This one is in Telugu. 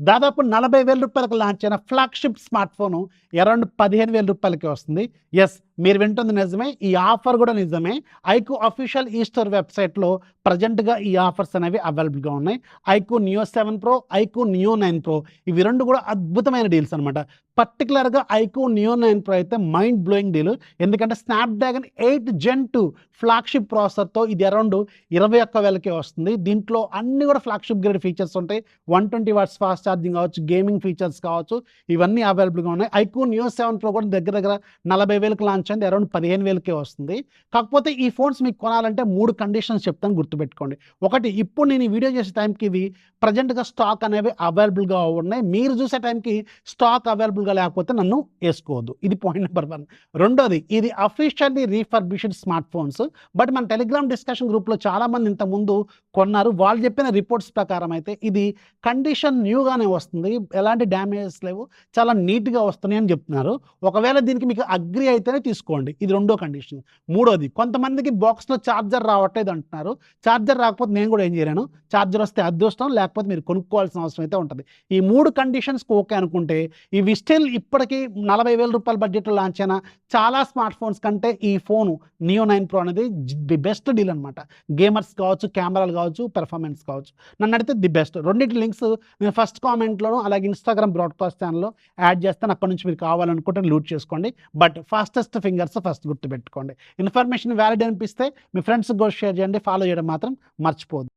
దాదాపు నలభై వేల రూపాయలకు లాంచ్ అయిన ఫ్లాగ్షిప్ స్మార్ట్ ఫోన్ అరౌండ్ పదిహేను వేల రూపాయలకి వస్తుంది. ఎస్ మీరు వింటుంది నిజమే ఈ ఆఫర్ కూడా నిజమే. ఐకు అఫీషియల్ ఈ స్టోర్ వెబ్సైట్లో ప్రజెంట్గా ఈ ఆఫర్స్ అనేవి అవైలబుల్గా ఉన్నాయి. IQOO Neo seven Pro iQOO Neo nine Pro ఇవి రెండు కూడా అద్భుతమైన డీల్స్ అనమాట పర్టికులర్గా ఐకు నియో నైన్ ప్రో అయితే మైండ్ బ్లోయింగ్ డీల్ ఎందుకంటే Snapdragon eight Gen two flagship ప్రాసెసర్తో ఇది అరౌండ్ ఇరవై ఒక్క వేలకే వస్తుంది. దీంట్లో అన్ని కూడా ఫ్లాగ్షిప్ గ్రేడ్ ఫీచర్స్ ఉంటాయి. One twenty watts fast charging కావచ్చు గేమింగ్ ఫీచర్స్ కావచ్చు ఇవన్నీ అవైలబుల్గా ఉన్నాయి. ఐకు నియో సెవెన్ ప్రో కూడా దగ్గర దగ్గర నలభై వేలకు లాంచ్ అయింది అరౌండ్ పదిహేను వేలకే వస్తుంది. కాకపోతే ఈ ఫోన్స్ మీకు కొనాలంటే మూడు కండిషన్స్ చెప్తాను గుర్తుపెట్టుకోండి. ఒకటి ఇప్పుడు నేను ఈ వీడియో చేసే టైంకి ఇవి ప్రజెంట్గా స్టాక్ అనేవి అవైలబుల్గా ఉన్నాయి. మీరు చూసే టైంకి స్టాక్ అవైలబుల్గా లేకపోతే నన్ను వేసుకోవద్దు. ఇది పాయింట్ నెంబర్ వన్. రెండోది ఇది officially refurbished smart phones. But మన టెలిగ్రామ్ డిస్కషన్ గ్రూప్లో చాలామంది ఇంతకుముందు కొన్నారు. వాళ్ళు చెప్పిన రిపోర్ట్స్ ప్రకారం అయితే ఇది కండిషన్ న్యూగానే వస్తుంది. ఎలాంటి డ్యామేజెస్ లేవు. చాలా నీట్గా వస్తున్నాయి అని చెప్తున్నారు. ఒకవేళ దీనికి మీకు అగ్రి అయితేనే తీసుకోండి. ఇది రెండో కండిషన్. మూడోది కొంతమందికి బాక్స్లో ఛార్జర్ రావట్లేదు అంటున్నారు. ఛార్జర్ రాకపోతే నేను కూడా ఏం చేయలేను. ఛార్జర్ వస్తే అదృష్టం లేకపోతే మీరు కొనుక్కోవాల్సిన అవసరం అయితే ఉంటుంది. ఈ మూడు కండిషన్స్కి ఓకే అనుకుంటే ఇవి స్టిల్ ఇప్పటికీ నలభై వేల రూపాయల బడ్జెట్లో లాంచ్ అయిన చాలా స్మార్ట్ ఫోన్స్ కంటే ఈ ఫోను నియో నైన్ ప్రో అనేది ది బెస్ట్ డీల్ అనమాట గేమర్స్ కావచ్చు కెమెరాలు కావచ్చు పెర్ఫార్మెన్స్ కావచ్చు. నన్ను అడిగితే ది బెస్ట్. రెండింటి లింక్స్ నేను ఫస్ట్ కామెంట్లోను అలాగే ఇన్స్టాగ్రామ్ బ్రాడ్కాస్ట్ ఛానల్లో యాడ్ చేస్తాను అక్కడ నుంచి మీరు కావాలనుకుంటే లూట్ చేసుకోండి. బట్ ఫాస్టెస్ట్ ఫింగర్స్ ఫస్ట్ గుర్తుపెట్టుకోండి. ఇన్ఫర్మేషన్ వ్యాలిడ్ అనిపిస్తే మీ ఫ్రెండ్స్కి కూడా షేర్ చేయండి. ఫాలో చేయడం మాత్రం మర్చిపోద్దు